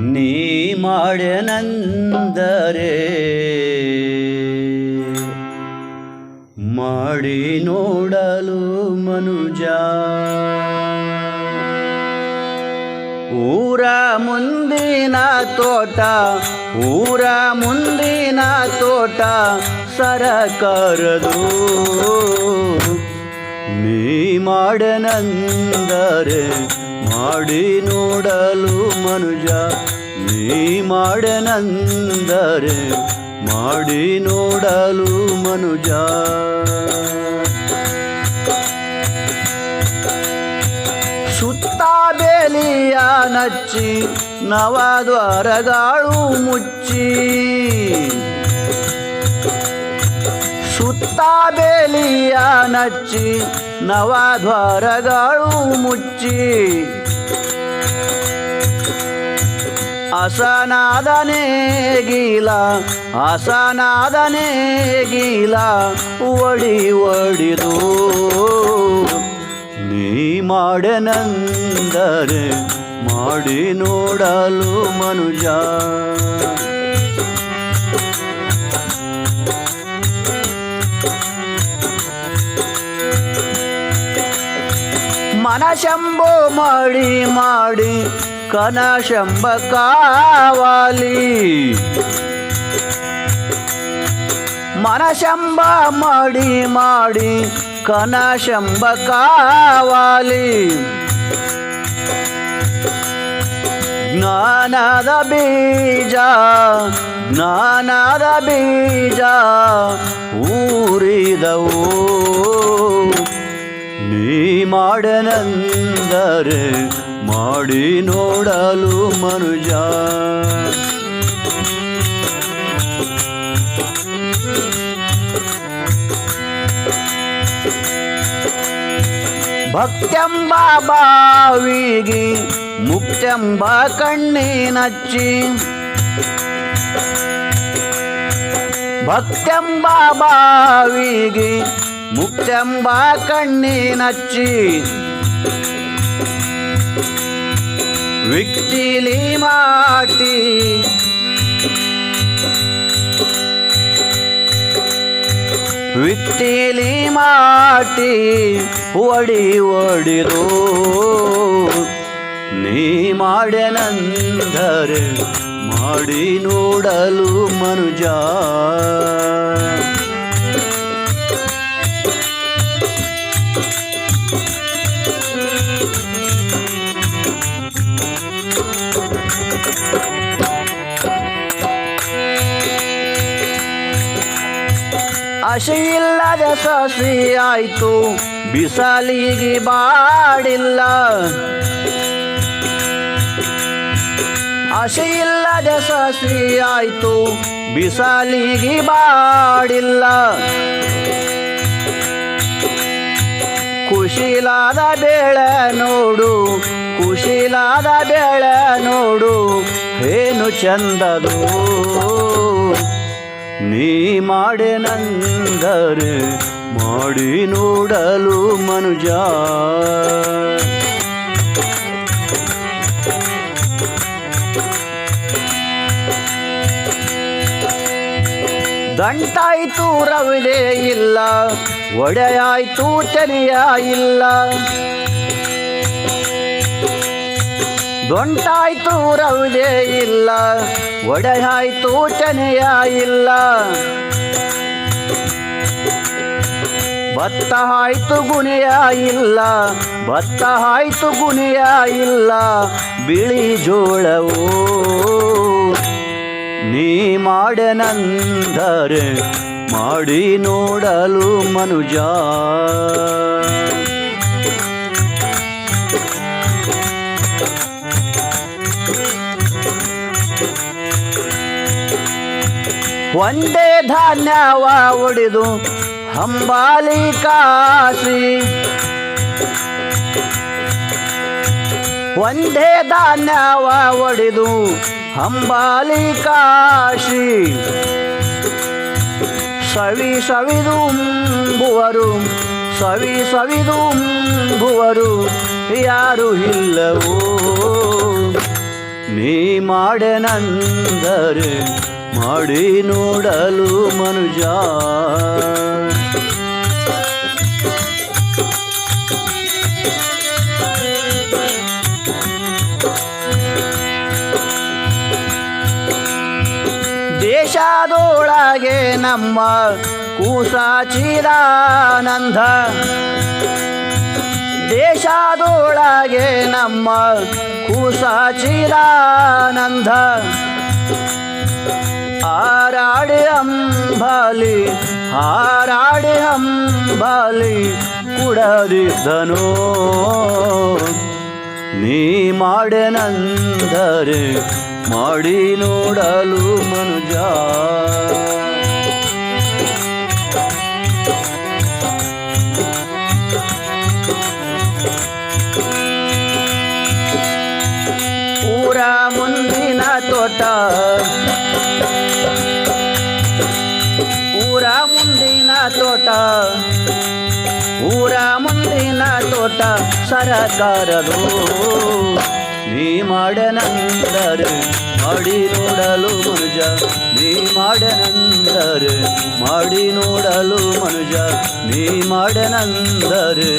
ನೀ ಮಾಡ್ಯನಂದರೆ ಮಾಡಿ ನೋಡಲು ಮನುಜ. ಊರ ಮುಂದಿನ ತೋಟ ಊರ ಮುಂದಿನ ತೋಟ ಸರಕಾರದು. ನೀ ಮಾಡನಂದರೆ ಮಾಡಿ ನೋಡಲು ಮನುಜ. ನೀ ಮಾಡನಂದರೆ ಮಾಡಿ ನೋಡಲು ಮನುಜ. ಸುತ್ತ ಬೇಲಿಯ ನಚ್ಚಿ ನವದ್ವಾರಗಳು ಮುಚ್ಚಿ. ಸುತ್ತ ಬೇಲಿಯ ನಚ್ಚಿ ನವದ್ವಾರಗಳು ಮುಚ್ಚಿ ಅಸನಾದನೇ ಗೀಲ ಅಸನಾದನೇ ಗೀಲ ಒಡಿ ಒಡಿದು. ನೀ ಮಾಡನಂದರೆ ಮಾಡಿ ನೋಡಲು ಮನುಜ. ಮನಶಂಬು ಮಾಡಿ ಮಾಡಿ ಕನಶಂಬ ಕಾವಾಲಿ. ಮನಶಂಬ ಮಾಡಿ ಮಾಡಿ ಕನಶಂಬ ಕಾವಾಲಿ. ಜ್ಞಾನದ ಬೀಜ ಜ್ಞಾನದ ಬೀಜ ಊರಿದವು. ನೀ ಮಾಡನಂದರೆ ಮಾಡಿ ನೋಡಲು ಮನುಜ. ಭಕ್ತೆಂಬ ಬಾವಿಗೆ ಮುಕ್ತೆಂಬ ಕಣ್ಣಿನಚ್ಚಿ. ಭಕ್ತೆಂಬ ಬಾವಿಗೆ ಮುಕ್ತ್ಯಂಬ ಕಣ್ಣಿನಚ್ಚಿ ವಿಕ್ಟಿಲಿ ಮಾಟಿ ವಿಕ್ಟಿಲಿ ಮಾಟಿ ಒಡಿ ಒಡಿದು ನೀ ಮಾಡನಂದರೆ ಮಾಡಿ ನೋಡಲು ಮನುಜ ಆಶೆಯಿಲ್ಲದ ಸಸಿ ಆಯ್ತು. ಬಿಸಾಲಿಗೆ ಬಾಡಿಲ್ಲ. ಆಶೆಯಿಲ್ಲದ ಸಸಿ ಆಯ್ತು. ಬಿಸಾಲಿಗೆ ಬಾಡಿಲ್ಲ. ಖುಷಿಲಾದ ಬೇಳೆ ನೋಡು. ಖುಷಿಲಾದ ಬೇಳೆ ನೋಡು. ಏನು ಚಂದದು. ನೀ ಮಾಡನಂದರೆ ಮಾಡಿ ನೋಡಲು ಮನುಜ. ಗಂಟಾಯ್ತು ರವಿದೆ ಇಲ್ಲ ಒಡೆಯಾಯ್ತು ತೆನೆಯ ಇಲ್ಲ. ದೊಂಟಾಯ್ತು ರವಿದೆ ಇಲ್ಲ ಒಡೆಯಾಯ್ತು ಚನೆಯ ಇಲ್ಲ ಭತ್ತ ಆಯ್ತು ಗುಣಿಯ ಇಲ್ಲ ಭತ್ತ ಆಯ್ತು ಗುಣಿಯ ಇಲ್ಲ ಬಿಳಿ ಜೋಳವು ನೀ ಮಾಡನಂದರೆ, ಮಾಡಿ ನೋಡಲು ಮನುಜ. ಒಂದೇ ಧಾನ್ಯವ ಒಡೆದು ಹಂಬಾಲಿ ಕಾಸಿ. ಒಂದೇ ಧಾನ್ಯವ ಒಡೆದು ಹಂಬಾಲಿ ಕಾಶಿ ಸವಿ ಸವಿದು ಬುವರು ಸವಿ ಸವಿದು ಬುವರು ಯಾರು ಇಲ್ಲವೋ. ನೀ ಮಾಡನಂದರೆ ಮಾಡಿ ನೋಡಲು ಮನುಜ. ದೇಶದೊಳಗೆ ನಮ್ಮ ಕೂಸಾಚಿದಾನಂದ. ದೇಶದೊಳಗೆ ನಮ್ಮ ಕೂಸಾಚಿದಾನಂದ. ಅಂಬಲಿ ಹಾರಾಡಿ ಅಂಬಲಿ ಕುಡದಿದ್ದನು ನೀ ಮಾಡನಂದರೆ ಮಾಡಿ ನೋಡಲು ಮನುಜ ಊರ ಮುಂದಿನ ತೋಟ ಊರ ಮುಂದಿನ ತೋಟ ಸರಕಾರದು ನೀ ಮಾಡನಂದರೆ ಮಾಡಿ ನೋಡಲು ಮನುಜ. ನೀ ಮಾಡನಂದರೆ ಮಾಡಿ ನೋಡಲು ಮನುಜ. ನೀ ಮಾಡನಂದರೆ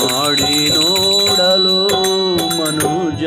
ಮಾಡಿ ನೋಡಲು ಮನುಜ.